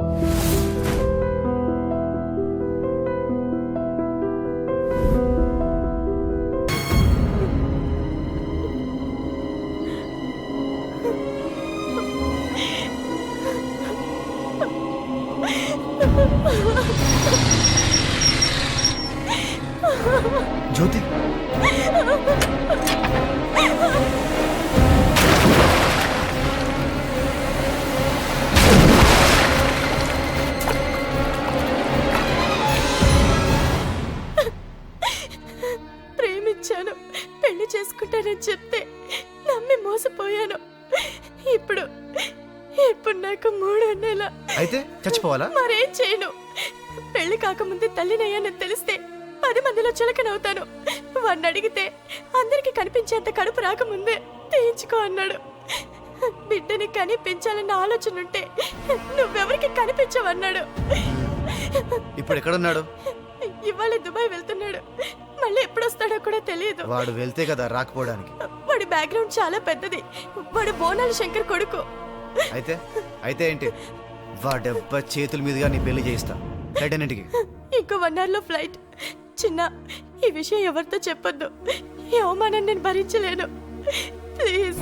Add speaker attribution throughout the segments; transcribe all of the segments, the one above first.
Speaker 1: you చులకనవుతాను వాడిని అడిగితే అందరికి కనిపించేంత కడుపు రాకముందే తీయించుకో అన్నాడు. బిడ్డని కనిపించాలన్న ఆలోచన ఉంటే నువ్వెవరికి కనిపించవన్నాడు.
Speaker 2: ఇప్పుడు ఎక్కడున్నాడు?
Speaker 1: ఇవాళ దుబాయ్ వెళ్తున్నాడు. మళ్ళీ ఎప్పుడు వస్తాడో కూడా తెలియదు.
Speaker 2: వాడు వెళ్తే కదా రాకపోవడానికి.
Speaker 1: వాడి బ్యాక్గ్రౌండ్ చాలా పెద్దది. వాడు బోనాల శంకర్ కొడుకు.
Speaker 2: అయితే అయితే ఏంటి? వాడెబ్బ చేతుల మీదుగా నీ పెళ్ళి చేయిస్తా.
Speaker 1: ఇంకో వన్ అవర్లో ఫ్లైట్. చిన్న ఈ విషయం ఎవరితో చెప్పొద్దు. ఈ అవమానం నేను భరించలేను. ప్లీజ్.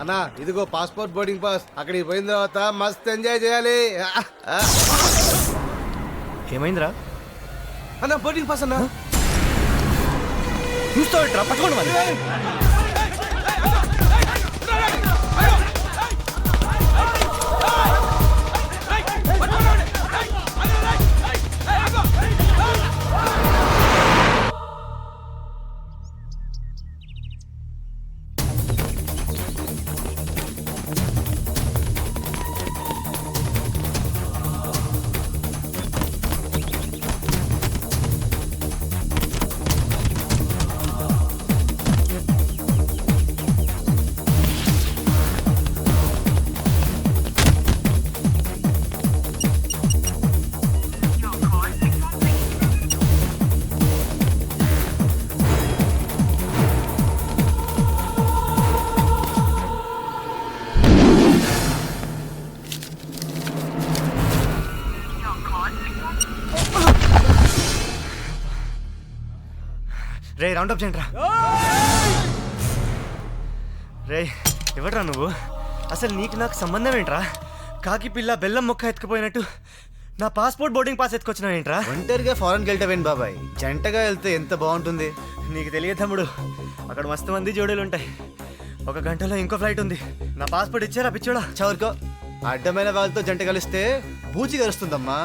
Speaker 3: అన్నా ఇదిగో పాస్పోర్ట్ బోర్డింగ్ పాస్. అక్కడికి పోయిన తర్వాత మస్త్ ఎంజాయ్ చేయాలి.
Speaker 2: ఏమైందిరా?
Speaker 3: అన్నా బోర్డింగ్ పాస్ అన్నా.
Speaker 2: చూస్తావుట్రా? పట్టుకోండి రే రౌండ్ అప్ చేయండి రా రే ఎవడ్రా నువ్వు? అసలు నీకు నాకు సంబంధం ఏంట్రా? కాకి పిల్ల బెల్లం మొక్క ఎత్తుకుపోయినట్టు నా పాస్పోర్ట్ బోర్డింగ్ పాస్ ఎత్తుకొచ్చినావు ఏంట్రా? ఒంటరిగా ఫారెన్కి వెళ్తావేంటి బాబాయ్? జంటగా వెళ్తే ఎంత బాగుంటుంది?
Speaker 4: నీకు తెలియదు తమ్ముడు అక్కడ మస్తు మంది జోడీలు ఉంటాయి. ఒక గంటలో ఇంకో ఫ్లైట్ ఉంది. నా పాస్పోర్ట్ ఇచ్చారా పిచ్చోడా?
Speaker 2: చవరుకో అడ్డమైన వాళ్ళతో జంట కలిస్తే బూచి కలుస్తుందమ్మా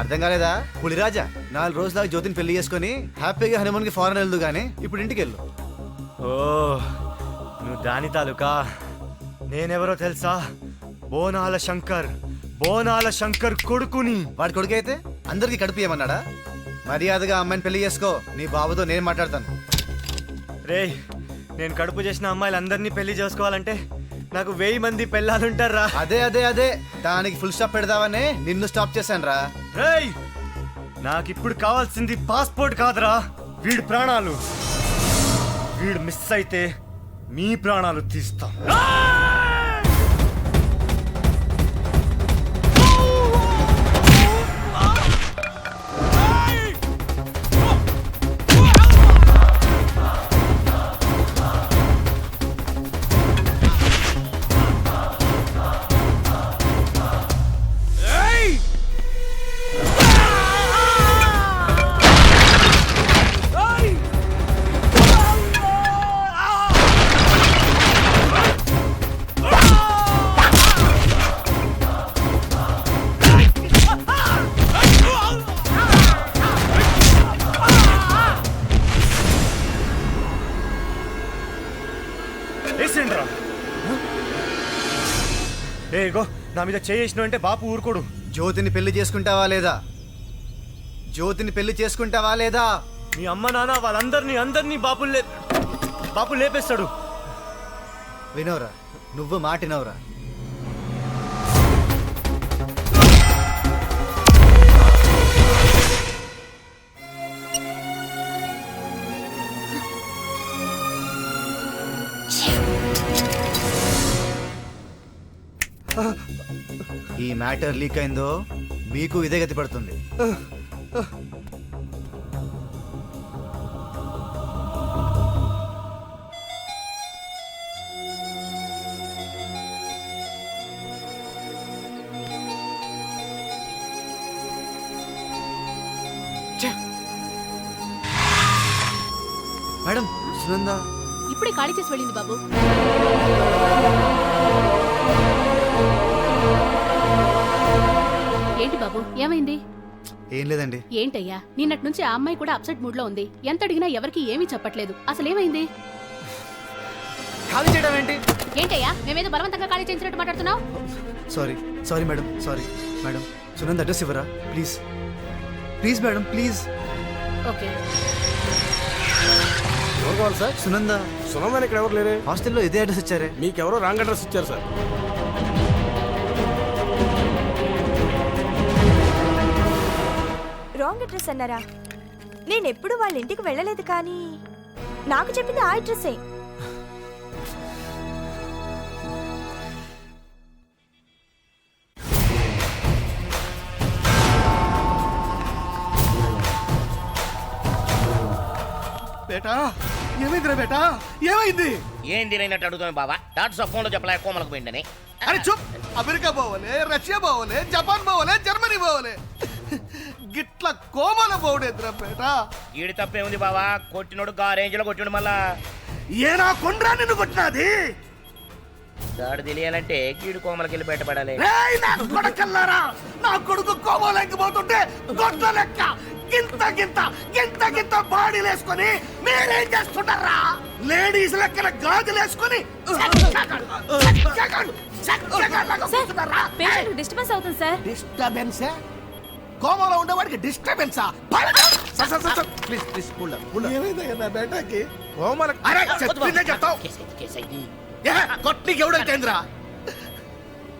Speaker 2: అర్థం కాలేదా? పులిరాజా నాలుగు రోజుల జ్యోతిని పెళ్ళి చేసుకొని హ్యాపీగా హనుమాన్కి ఫారెన్ వెళ్దు కానీ ఇప్పుడు ఇంటికి వెళ్ళు.
Speaker 4: ఓ నువ్వు దాని తాలూకా? నేనెవరో తెలుసా? బోనాల శంకర్ బోనాల శంకర్ కొడుకుని.
Speaker 2: వాడి కొడుకైతే అందరికి కడుపు ఏమన్నాడా మర్యాదగా అమ్మాయిని పెళ్ళి చేసుకో నీ బాబుతో నేను మాట్లాడతాను.
Speaker 4: రేయ్ నేను కడుపు చేసిన అమ్మాయిలందరినీ పెళ్ళి చేసుకోవాలంటే నాకు వెయ్యి మంది పెళ్ళాలుంటారా
Speaker 2: అదే అదే అదే. దానికి ఫుల్ స్టాప్ పెడదామనే నిన్ను స్టాప్ చేశాను రా
Speaker 4: రేయ్! నాకిప్పుడు కావాల్సింది పాస్పోర్ట్ కాదురా. వీడి ప్రాణాలు. వీడు మిస్ అయితే మీ ప్రాణాలు తీస్తాం. నా మీద చేసిన అంటే బాపు ఊరుకోడు.
Speaker 2: జ్యోతిని పెళ్ళి చేసుకుంటావా లేదా? జ్యోతిని పెళ్ళి చేసుకుంటావా లేదా?
Speaker 4: మీ అమ్మ నాన్న వాళ్ళందరినీ అందరినీ బాపు లే బాపు లేపేస్తాడు
Speaker 2: వినవరా నువ్వు మాటినవరా మ్యాటర్ లీక్ అయిందో మీకు ఇదే గతి పడుతుంది. మేడం సునంద.
Speaker 1: ఇప్పుడే ఖాళీ చేసి వెళ్ళింది బాబు. ఏంటి బాబు? ఏమైంది?
Speaker 2: ఏం లేదండి.
Speaker 1: ఏంటయ్యా? నిన్నటి నుంచి ఆ అమ్మాయి కూడా అప్సెట్ మూడ్లో ఉంది. ఎంత అడిగినా ఎవరికి ఏమీ చెప్పట్లేదు. అసలు ఏమైంది
Speaker 2: ఖాళీ చేయడం ఏంటి?
Speaker 1: ఏంటయ్యా? మేమేదో బలవంతంగా ఖాళీ చేయించినట్టు మాట్లాడుతున్నావు?
Speaker 2: Sorry sorry madam sorry. Madam Sunanda address ఇవ్వరా? Please. Please madam please.
Speaker 1: Okay.
Speaker 3: ఎవరు కావాలి సార్?
Speaker 2: సునంద.
Speaker 3: సునందని ఇక్కడ ఎవరు లేరే?
Speaker 2: హాస్టల్లో ఇదే అడ్రస్ ఇచ్చారే.
Speaker 3: మీకెవరో రాంగ్ అడ్రస్ ఇచ్చారు సార్.
Speaker 5: రాంగ్ అడ్రస్ అన్నారా? నేను ఎప్పుడు వాళ్ళ ఇంటికి వెళ్ళలేదు కానీ నాకు చెప్పింది ఆ అడ్రస్సే.
Speaker 3: బేటా ఏమైందిరా బేటా? ఏమైంది?
Speaker 6: బాబా డాక్టర్ ఫోన్లో చెప్పలే కోమలకు పోయిందని.
Speaker 3: అరే చూప్! అమెరికా పోవలే రష్యా పోవలే జపాన్ పోవలే జర్మనీ పోవలే గిట్ల కోమల పోవుడేద్రా బేటా
Speaker 6: ఈడి తప్పేముంది బావా. కొట్టినోడు గా రేంజ్లో కొట్టినోడు మళ్ళా.
Speaker 3: ఏనా కొండ్రా నిన్ను కొట్టినది?
Speaker 6: దాడు తెలియాలంటే గీడు కోమలకి వెళ్ళి బయటపడాలి.
Speaker 3: రేయ్ నా కొడకల్లారా? నా కొడుకు కోమలకి పోతుంటే గొడ్ల లెక్క గింత గింత గింత గింత బాడీలు వేసుకొని మీరేం చేస్తున్నారా లేడీస్ లెక్కన గాజులు వేసుకొని
Speaker 5: డిస్టర్బెన్స్ అవుతుంది సార్.
Speaker 3: డిస్టర్బెన్స్? కోమలో ఉండేవాడికి డిస్టర్బెన్సా ప్లీజ్ ప్లీజ్ కూల్ డౌన్ ఏమైందా బేటాకి? కోమల అరే చెప్పిందే చెప్తావు. కొట్టికి ఎవడైతేంద్రా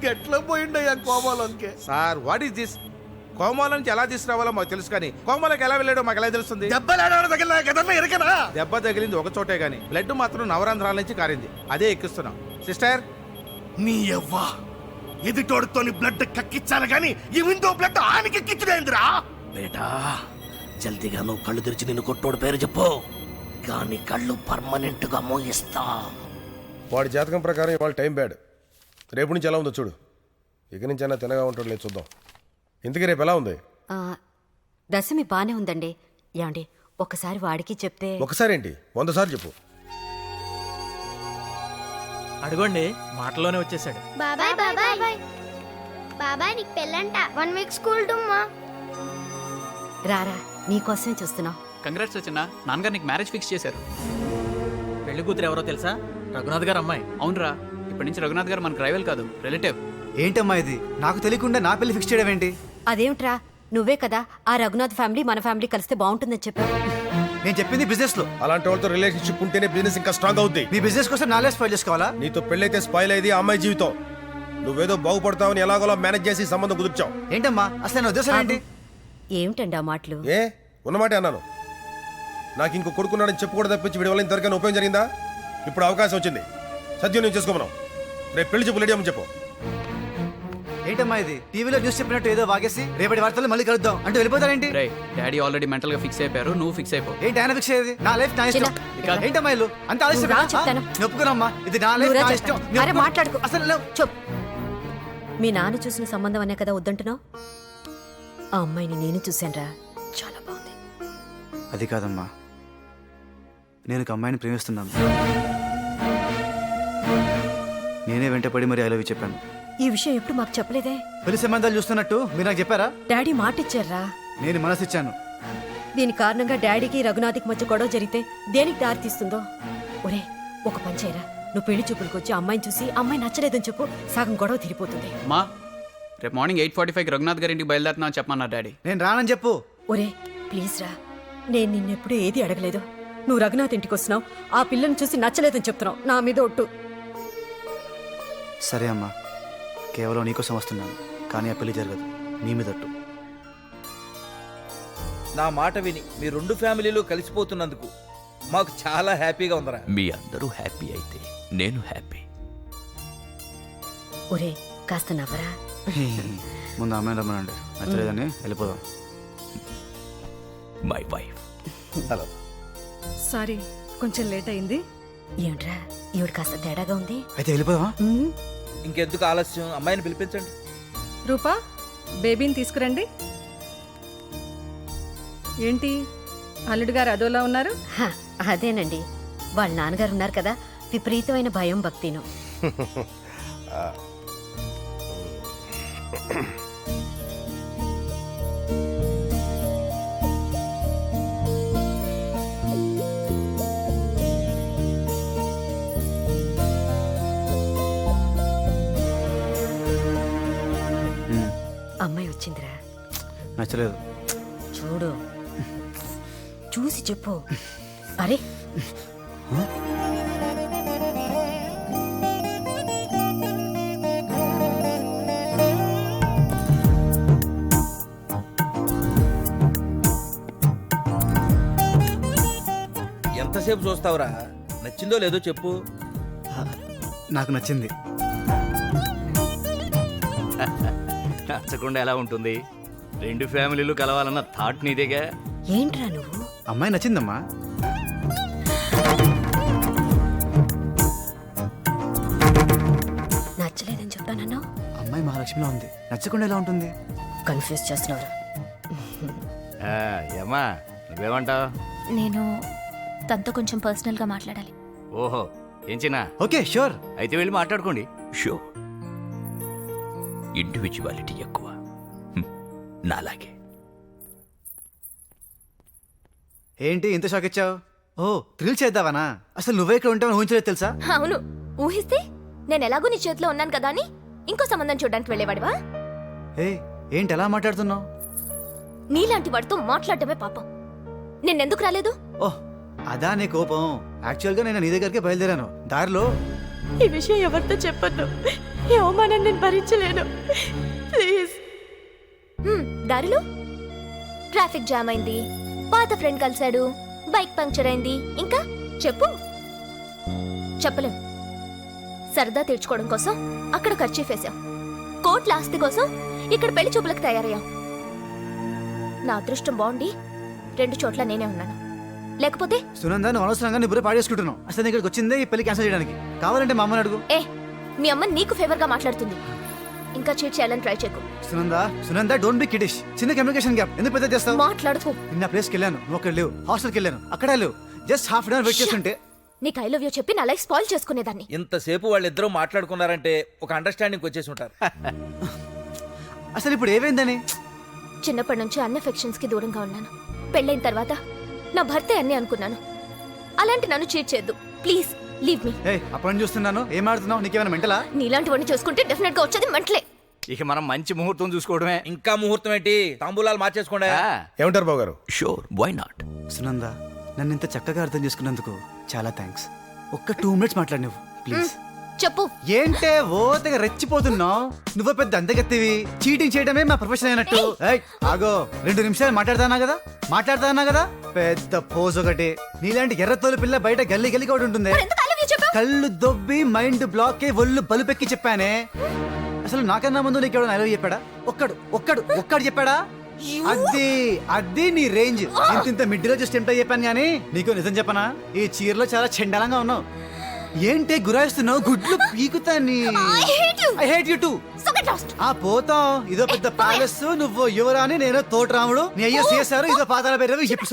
Speaker 3: గట్ల పోయిండయ్యా కోమలోకి
Speaker 7: సార్ వాట్ ఈస్ దిస్ కోమాల నుంచి ఎలా తీసుకురావాలో మాకు తెలుసు కానీ కోమాలకు ఎలా వెళ్ళాడో మాకు ఎలా తెలుస్తుంది? దెబ్బ తగిలింది ఒక చోటే గానీ బ్లడ్ మాత్రం నవరంధ్రాల నుంచి కారింది. అదే ఎక్కిస్తున్నాం. సిస్టర్
Speaker 3: నీ యవ్వా. ఎదుటోడుతోని బ్లడ్ కక్కిచ్చాను గాని ఈ విండో బ్లడ్ ఆనికి ఎక్కించడేంద్రా
Speaker 6: బేటా జల్దీగా నువ్వు కళ్ళు తెరిచి నిన్ను కొట్టోడు పేరు చెప్పు. కానీ కళ్ళు పర్మనెంట్గా మోగిస్తా
Speaker 8: వాడి జాతకం ప్రకారం ఇవాళ టైం బ్యాడ్. రేపు నుంచి ఎలా ఉందో చూడు. ఇక నుంచి అయినా తినగా ఉంటాడు లేదు చూద్దాం. ఇంతకీ రేపు ఎలా ఉంది?
Speaker 9: ఆ, దశమి బానే ఉందండి. ఏమండి ఒకసారి వాడికి చెప్తే
Speaker 8: ఒకసారి ఏంటి? వంద సార్లు చెప్పు.
Speaker 10: అడుగోండి మాటలోనే వచ్చేసాడు
Speaker 11: బాబాయ్ బాబాయ్ బాబాయ్. నీకు పెళ్ళంట. వన్ వీక్ స్కూల్ డుమ్మా
Speaker 9: రారా నీకోసమే చూస్తున్నాం.
Speaker 10: కంగ్రాట్స్ వచ్చిన నాన్నగారు నీకు మ్యారేజ్ ఫిక్స్ చేశారు. పెళ్ళి కూతురు ఎవరో తెలుసా? రఘునాథ్ గారు అమ్మాయి. అవునరా. ఇప్పటి నుంచి రఘునాథ్ గారు మనకు రైవల్ కాదు రిలేటివ్
Speaker 2: ఏంటమ్మా ఇది? నాకు తెలియకుండా నా పెళ్ళి ఫిక్స్ చేయడం ఏంటి?
Speaker 9: అదేమిట్రా? నువ్వే కదా ఆ రఘునాథ్ ఫ్యామిలీ మన ఫ్యామిలీ కలిస్తే బాగుంటుందని చెప్పావు.
Speaker 2: నేను చెప్పింది బిజినెస్లో.
Speaker 8: అలాంటి వాళ్ళతో రిలేషన్షిప్ ఉంటేనే బిజినెస్ ఇంకా స్ట్రాంగ్ అవుద్ది.
Speaker 2: మీ బిజినెస్ కోసం నాలే స్పాయిల్ చేసుకోవాలా?
Speaker 8: నీతో పెళ్ళైతే స్పాయిల్ అయ్యేది ఆ అమ్మాయి జీవితం. నువ్వేదో బాగుపడతావని ఎలాగోలా మేనేజ్ చేసి సంబంధం కుదుర్చావు.
Speaker 2: ఏంటమ్మా? అసలు నా ఉద్దేశం ఏంటి?
Speaker 9: ఏమిటండి ఆ మాటలు?
Speaker 8: ఏ? ఉన్నమాటే అన్నాను. నాకు ఇంకో కొడుకున్నాడని చెప్పుకోవడం తప్పించి వీడి వల్ల ఇంతవరకు ఉపయోగం జరిగిందా? ఇప్పుడు అవకాశం వచ్చింది. సద్యం చేసుకోమన్నాం రేపు పెళ్ళి చెప్పు లేడీ చెప్పు.
Speaker 2: ఏంటమ్మా ఇది? టీవీలో న్యూస్ చెప్పినట్టు ఏదో వాగేసి రేపటి వార్తలు మళ్ళీ కలుద్దాం. అంటూ వెళ్ళిపోతారేంటి?
Speaker 10: రే డాడీ ఆల్రెడీ మెంటల్గా ఫిక్స్ అయిపోయారు నువ్వు ఫిక్స్ అయిపో.
Speaker 2: ఏంటి ఆయన ఫిక్స్ అయ్యేది? నా లైఫ్ నా ఇష్టం. ఏంటమ్మా ఇల్లు? అంత ఆలస్యం
Speaker 9: చెప్తాను.
Speaker 2: నొప్పుకునమ్మా. ఇది నా లైఫ్ నా ఇష్టం.
Speaker 9: అరే
Speaker 2: నొప్పుకో.
Speaker 9: మాట్లాడుకో.
Speaker 2: అసలు
Speaker 9: చెప్. మీ నాన్న చూసిన సంబంధం అనే కదా వద్దంటున్నావు? ఆ అమ్మాయిని నేను చూశానురా. చాలా బాగుంది.
Speaker 2: అది కాదమ్మా. నేను ఒక అమ్మాయిని ప్రేమిస్తున్నాను. నేనే వెంటపడి మరి ఐ లవ్ యూ చెప్పాను.
Speaker 9: ఈ విషయం ఎప్పుడు మాకు చెప్పలేదే?
Speaker 2: పెళ్ళి సంబంధాలు చూస్తున్నట్టు మీరు నాకు చెప్పారా?
Speaker 9: డాడీ మాట ఇచ్చారా
Speaker 2: నేను మనసిచ్చాను.
Speaker 9: దీని కారణంగా డాడీకి రఘునాథ్కి మధ్య గొడవ జరిగితే దేనికి దారి తీస్తుందో? ఒరే ఒక పని చేయరా. నువ్వు పెళ్ళి చూపులకు వచ్చి అమ్మాయిని చూసి అమ్మాయి నచ్చలేదని చెప్పు సగం గొడవ తీరిపోతుంది.
Speaker 10: మా రేపు morning eight forty five Raghunath గారి ఇంటికి బయలుదేరుతున్నావు అని చెప్పమన్నారు డాడీ.
Speaker 2: నేను రానని చెప్పు.
Speaker 9: ఒరే ప్లీజ్ రా. నేను నిన్నెప్పుడు ఏది అడగలేదు. నువ్వు రఘునాథ్ ఇంటికి వస్తున్నావు ఆ పిల్లని చూసి నచ్చలేదని చెప్తున్నావు. నా మీద ఒట్టు.
Speaker 2: సరే అమ్మా. కేవలం నీకోసం వస్తున్నాను కానీ ఆ పెళ్ళి జరగదు. నీ మీదట్టు
Speaker 12: నా మాట విని మీ రెండు ఫ్యామిలీలు కలిసిపోతున్నందుకు మాకు చాలా హ్యాపీగా ఉందరా.
Speaker 6: మీ అందరూ హ్యాపీ అయితే నేను హ్యాపీ.
Speaker 9: ఒరే కాస్త నవ్వరా?
Speaker 2: ముందు అమ్మాయి రమ్మనండి. నచ్చలేదని వెళ్ళిపోదాం.
Speaker 6: My wife
Speaker 8: hello.
Speaker 9: సారీ కొంచెం లేట్ అయింది.
Speaker 5: ఏమిట్రా ఈవిడ కాస్త తేడాగా ఉంది.
Speaker 2: అయితే వెళ్ళిపోదామా?
Speaker 12: ఇంకెందుకు ఆలస్యం? అమ్మాయిని పిలిపించండి.
Speaker 9: రూపా బేబీని తీసుకురండి. ఏంటి? అల్లుడు గారు అదోలా ఉన్నారు?
Speaker 5: హ, అదేనండి. వాళ్ళ నాన్నగారు ఉన్నారు కదా విపరీతమైన భయం భక్తిను.
Speaker 2: నచ్చలేదు.
Speaker 5: చూడు. చూసి చెప్పు. అరే.
Speaker 12: ఎంతసేపు చూస్తావురా? నచ్చిందో లేదో చెప్పు.
Speaker 2: నాకు నచ్చింది.
Speaker 6: నచ్చకుండా ఎలా ఉంటుంది? రెండు ఫ్యామిలీలు కలవాలన్న థాట్ నీదేగా?
Speaker 5: ఏంట్రా నువ్వు?
Speaker 2: అమ్మాయి నచ్చిందమ్మా.
Speaker 5: నచ్చలేదని చెప్తానన్నావు?
Speaker 2: అమ్మాయి మహాలక్ష్మిలో ఉంది. నచ్చకుండా ఎలా ఉంటుంది?
Speaker 5: కన్ఫ్యూజ్ చేస్తున్నావురా.
Speaker 6: ఆ, ఏమ్మా నువ్వేమంటావు?
Speaker 11: నేను తనతో కొంచెం పర్సనల్గా మాట్లాడాలి.
Speaker 6: ఓహో ఏం చిన్న?
Speaker 2: Okay sure.
Speaker 6: అయితే వెళ్ళి మాట్లాడుకోండి. షో ఇండివిజువాలిటీ ఎక్కువ. నాలాగే.
Speaker 2: ఏంటి ఇంత షాక్ ఇచ్చావు? ఓ థ్రిల్ చేద్దావనా? అసలు నువ్వే ఇక్కడ ఉంటావని ఊహించలేదు తెలుసా?
Speaker 11: అవును. ఊహిస్తే నేను ఎలాగో నీ చేతిలో ఉన్నాను కదా అని ఇంకో సంబంధం చూడడానికి వెళ్ళేవాడివా?
Speaker 2: ఏ ఏంటి ఎలా మాట్లాడుతున్నావు?
Speaker 11: నీలాంటి వాడితో మాట్లాడటమే పాపం. నిన్నెందుకు రాలేదు?
Speaker 2: ఓహ్ అదా నీ కోపం. యాక్చువల్గా నేను నీ దగ్గరికి బయలుదేరాను. దారిలో?
Speaker 1: ఈ విషయం ఎవరితో చెప్పొద్దు. ఈ అవమానం నేను భరించలేను. ప్లీజ్.
Speaker 11: దారిలో? ట్రాఫిక్ జామ్ అయింది. పాత ఫ్రెండ్ కలిశాడు. బైక్ పంక్చర్ అయింది. ఇంకా? చెప్పు. చెప్పలేం. సరదా తీర్చుకోవడం కోసం అక్కడ ఖర్చు వేసాం కోట్ల ఆస్తి కోసం ఇక్కడ పెళ్ళి చూపులకు తయారయ్యాం. నా అదృష్టం బాగుండి రెండు చోట్ల నేనే ఉన్నాను. లేకపోతే?
Speaker 2: సునంద నువ్వు అనవసరంగా నీ బుర్ర పాడేసుకుంటున్నావు. అసలు ఇక్కడికి వచ్చిందే ఈ పెళ్ళి క్యాన్సిల్ చేయడానికి. కావాలంటే మా అమ్మని అడుగు.
Speaker 11: ఏ మీ అమ్మ నీకు ఫేవర్గా మాట్లాడుతుంది. ఇంకా చీట్ చేయాలని ట్రై చేయకు.
Speaker 2: Sunanda Sunanda don't be kiddish చిన్న కమ్యూనికేషన్ గ్యాప్ ఎందుకు పెద్ద చేస్తావు?
Speaker 11: మాట్లాడుకో.
Speaker 2: నిన్న ప్లేస్కి వెళ్ళాను. నువ్వు అక్కడ లేవు. హాస్టల్కి వెళ్ళాను. అక్కడ లేవు. Just half an hour wait చేస్తుంటే.
Speaker 11: నీకు ఐ లవ్ యూ చెప్పి నా లైఫ్ స్పాయిల్ చేసుకునేదాన్ని.
Speaker 12: ఇంతసేపు వాళ్ళిద్దరూ మాట్లాడుకున్నారంటే ఒక అండర్స్టాండింగ్ వచ్చేసి ఉంటారు
Speaker 2: అసలు ఇప్పుడు ఏమైందని?
Speaker 11: చిన్నప్పటి నుంచి అన్ని ఫెక్షన్స్కి దూరంగా ఉన్నాను. పెళ్ళైన తర్వాత నా భర్తే అన్ని అనుకున్నాను. అలాంటి నన్ను చీట్ చేయొద్దు. ప్లీజ్ లీవ్ మీ
Speaker 2: ఏ అప్పటి చూస్తున్నాను. ఏం ఆడుతున్నావు? నీకేమైనా మెంటలా?
Speaker 11: నీలాంటి వాడిని చూసుకుంటే డెఫినెట్గా వచ్చేది మెంటలే.
Speaker 6: ఇక మనం మంచి ముహూర్తం చూసుకోవడమే.
Speaker 12: ఇంకా ముహూర్తం ఏంటి? తాంబూలాలు మార్చేసుకోండి.
Speaker 8: ఏమంటారు బాబు గారు
Speaker 6: షూర్ వై నాట్
Speaker 2: సునంద నన్ను ఇంత చక్కగా అర్థం చేసుకున్నందుకు చాలా థ్యాంక్స్ ఒక్క టూ మినిట్స్ మాట్లాడి నువ్వు ప్లీజ్
Speaker 11: చెప్పు.
Speaker 2: ఏంటే ఓ తెగ రెచ్చిపోతున్నావు? నువ్వు పెద్ద అందగత్తివి చీటింగ్ చేయడమే మా ప్రొఫెషన్ అయినట్టు. ఆగో. రెండు నిమిషాలు మాట్లాడతానా కదా? మాట్లాడతానా కదా? పెద్ద పోజ్ ఒకటి. నీలాంటి ఎర్రతోలు పిల్ల బయట గల్లీ గల్లీ కూడా ఉంటుంది
Speaker 11: చెప్పావు
Speaker 2: కళ్ళు దొబ్బి మైండ్ బ్లాక్ అయి ఒళ్ళు బలుపెక్కి చెప్పానే. అసలు నాకన్నా ముందు నీకు ఎవడో నలవి చెప్పాడా? ఒక్కడు ఒక్కడు ఒక్కడు చెప్పాడా? అది అది నీ రేంజ్. ఇంత ఇంత మిడ్డిలో జస్ట్ ఎంత చెప్పాను కానీ నీకు నిజం చెప్పనా? ఈ చీరలో చాలా చెండాలంగా ఉన్నావు. ఏంటి గురాయిస్తున్నావు? గుడ్లు పీకుతా నీ
Speaker 11: hate you.
Speaker 2: I hate you too ఆ పోతాం. ఇదో పెద్ద ప్యాలెస్ నువ్వు యువరాని నేను తోటరాముడు. నీ అయ్యో చేశారు ఇదో పాతాల పేరు చెప్పి